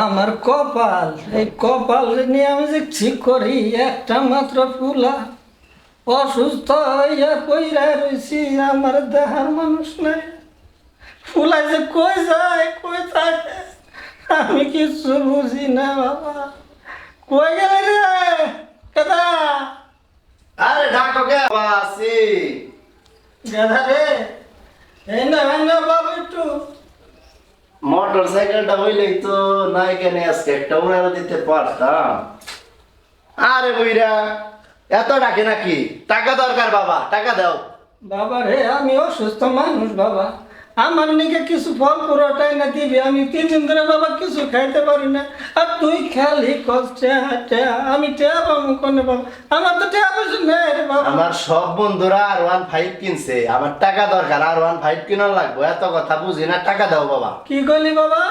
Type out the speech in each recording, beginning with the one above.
আমার কপাল এই কপাল নিয়ে আমি যে ঠিক করি? একটা মাত্র ফুলা। অসুস্থ হইয়া পইরা রয়েছি আমার দেহার মানুষ নাই। ফুলাই যে কই যায় কই থাকে? আমি কিছু বুঝি না বাবা। কই গেলে রে? কেদা আরে ডাক্তারকে আছি গেদা রে এই না এই না বাবা একটু। মোটর সাইকেলটা হইলেই তো নাই কেন আজকে, একটা উড়ানো দিতে পারতাম। আরে বইরা, এত ডাকে নাকি? টাকা দরকার বাবা, টাকা দাও। বাবা রে, আমি অসুস্থ মানুষ বাবা। আমার নিকে কিছু ফল পুরোটাই না দিবি আমি তিন দিন ধরে বাবা কিছু খাইতে পারি না। আর তুই খালি কস আমি টেয়া পাবো কোনে বাবা? আমার তো টেয়া পয়সা নেই রে বাবা। আমার সব বন্ধুরা আর ওয়ান ফাইভ কিনছে আমার টাকা দরকার আর ওয়ান ফাইভ কিনার লাগবো এত কথা বুঝি না টাকা দাও বাবা। কি করলি বাবা?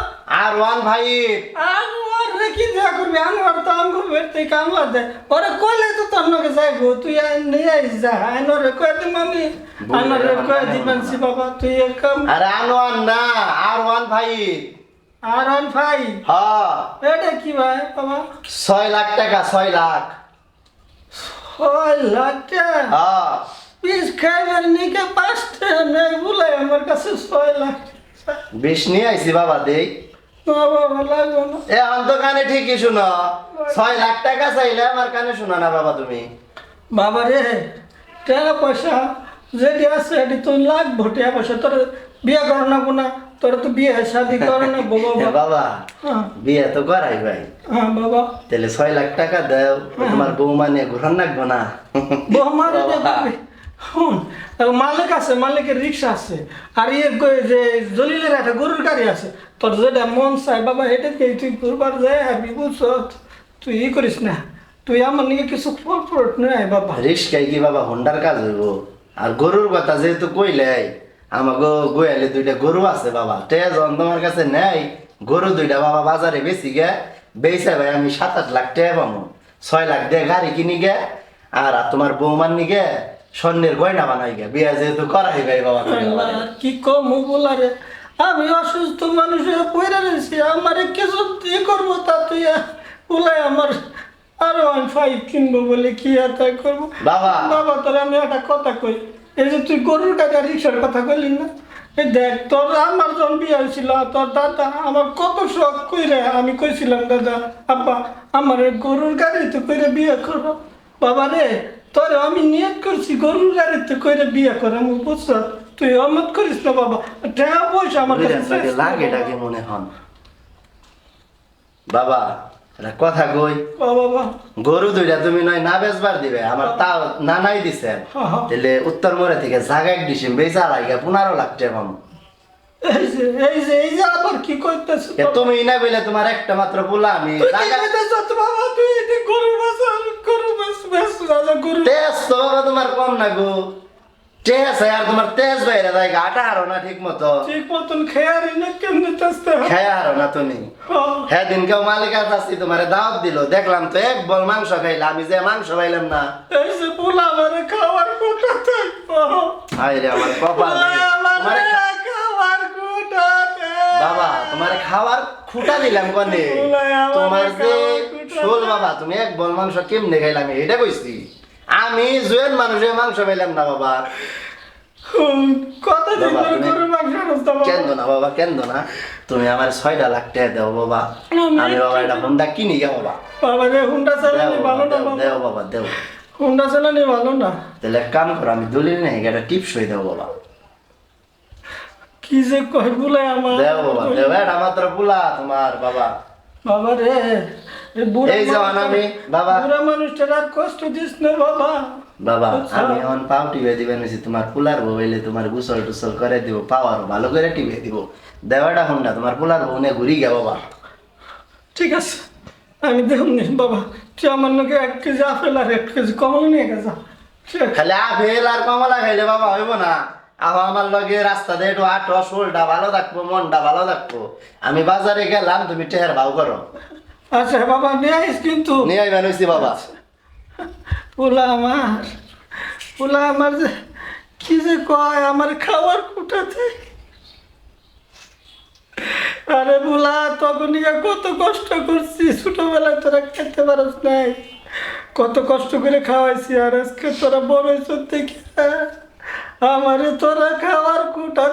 আর ওয়ান ফাইভ আনোয়ার রে কি দেয়া করবি? আনোয়ার তো আমগুর বেরতে কামলা দে। ওরে কইলে তো তোর যাইবো। তুই নিয়ে আইস যা। আনোয়ার কয়ে দিম আমি। আনোয়ার কয়ে বাবা তুই এক কাম। আরে না আর ওয়ান ফাইভ আর অন ভাই? হ্যাঁ। এটা কি ভাই বাবা? ছয় লাখ টাকা ছয় লাখ। ছয় লাখ টাকা? হ্যাঁ। খাইবার নিকে পাঁচটা নেই বলে আমার কাছে ছয় লাখ বিষ নিয়ে আইছি বাবা দেই। লাগবে তো কানে ঠিকই শুনো। ছয় লাখ টাকা চাইলে আমার কানে শোনো না বাবা তুমি? বাবা রে টাকা পয়সা যেটি আছে এটি তো লাগবো টাকা পয়সা তোর বিয়ে করো না কোনা তোর তো বিয়ে শাদি করো না বাবা। বাবা হ্যাঁ। বিয়ে তো করাই ভাই। হ্যাঁ বাবা। তাহলে ছয় লাখ টাকা দাও তোমার বৌমা নিয়ে ঘুরান রাখব না। বৌমার শুন মালিক আছে, মালিকের রিক্সা আছে। আর ইয়ে যে জলিলের একটা গরুর গাড়ি আছে। তোর যেটা মন চাই বাবা, এটা তুই ঘুরবার যায় আর বুঝছ তুই ই করিস না। তুই আমার নিয়ে কিছু ফল ফ্রুট নেই বাবা। রিস্কাই কি বাবা হোন্ডার কাজ হইব? আর গরুর কথা যেহেতু কইলে আমাকে গোয়ালে দুইটা গরু আছে বাবা। তে যখন তোমার কাছে নেই, গরু দুইটা বাবা বাজারে বেশি গে, বেচে ভাই আমি সাত আট লাখ টাকা পাবো ছয় লাখ দিয়ে গাড়ি কিনি গে আর আর তোমার বৌমার নিগে স্বর্ণের গয়না বানাই গে বিয়া যেহেতু করাই ভাই বাবা। কি কম বলারে আমি অসুস্থ মানুষের পয়রা রয়েছি আমার কিছু ই করব তা তুই বলে আমার আরও আমি ফাইভ কিনবো বলে কি আর তাই করব বাবা। বাবা তোর আমি একটা কথা কই এই যে তুই গরুর গাড়ি আর রিক্সার কথা কইলি না এই দেখ তোর আমার যখন বিয়ে হয়েছিল তোর দাদা আমার কত শখ কইরে আমি কইছিলাম দাদা আব্বা আমার গরুর গাড়িতে কইরে বিয়ে করব বাবা রে তোরে আমি নিয়ত করছি গরুর গাড়িতে কইরে বিয়ে করে আমি বুঝছ? তুই অমত করিস না বাবা টাকা পয়সা আমার কাছে লাগে ডাকে মনে হন। বাবা একটা কথা কই? বাবা। গরু দুইটা তুমি নয় না বেচবার দিবে আমার তা নানাই দিছে হ্যাঁ, হ্যাঁ। তাহলে উত্তর মোড়ে থেকে জাগা এক ডিসিম বেচা লাগে পনেরো লাখ টাকা পাবো এই যে এই যে এই যে আবার কি করতেছ তুমি না বলে তোমার একটা মাত্র পোলা আমি তুই কি তেজ তো বাবা তোমার কম না গো। তেজ আর তোমার তেজ বাইরে যায় আটা হারো না ঠিক মতো। ঠিক মতন খেয়ারি না কেমনে তেসতে খেয়া হারো না তুমি। হ্যাঁ দিনকেও মালিক আসছি তোমার দাওয়াত দিল। দেখলাম তো এক বল মাংস খাইলাম আমি যে মাংস না। এই যে পোলা আমার খাওয়ার কোটা থাকব। আয় রে আমার কপাল। আমার খাওয়ার কোটা বাবা তোমার খুঁটা দিলাম কনে? তোমার যে খুঁটা শোল বাবা তুমি এক বল মাংস কেমনে খাইলাম এটা কইছি। আমি জুয়েন মানুষের মাংস পাইলাম না বাবা। রাস্তা বাবা না বাবা কেন্দ না। তুমি আমার ছয়টা লাখ টাকা দাও বাবা। আমি বাবা এটা হোন্ডা কিনি গে বাবা। বাবা রে হুন্ডা চালানি ভালো না দেও, বাবা? দেও হুন্ডা চালানি ভালো না? তাহলে কাম করো আমি দলিল নেই এটা টিপস হয়ে দেও বাবা। কি যে কয় বলে আমার। দেও বাবা দেও এটা মাত্র পুলা তোমার বাবা। বাবা রে এই আমি বাবা। বুড়া মানুষটার আর কষ্ট দিস না বাবা। বাবা। আমি এখন পাও টিপে দিবেন হইছি তোমার পুলার বউ হইলে তোমার গুসল টুসল করে দিব পাও আরও ভালো করে টিপে দিব। দেওয়াটা হন না তোমার পুলার বউ নিয়ে ঘুরি গে বাবা। ঠিক আছে আমি দেখুন নি বাবা। তুই আমার নাকি এক কেজি আপেল আর এক কেজি কমল নিয়ে গেছা। ঠিক খালি আপেল আর কমলা খাইলে বাবা হইব না। আহ আমার লগে রাস্তা দিয়ে একটু আটো শোলটা ভালো থাকব মনটা ভালো থাকব। আমি বাজারে গেলাম তুমি টেহার ভাও করো। আচ্ছা বাবা নিয়ে আইস কিন্তু। নিয়ে আইবেন হইছি বাবা। পোলা আমার পোলা আমার যে কি যে কয় আমার খাওয়ার কুটাতে আরে বুলা তখন কত কষ্ট করছি ছোটবেলায় তোরা খেতে পারস নাই। কত কষ্ট করে খাওয়াইছি আর আজকে তোরা বড় হয়েছ দেখে। আমারে তোরা খাওয়ার কুটা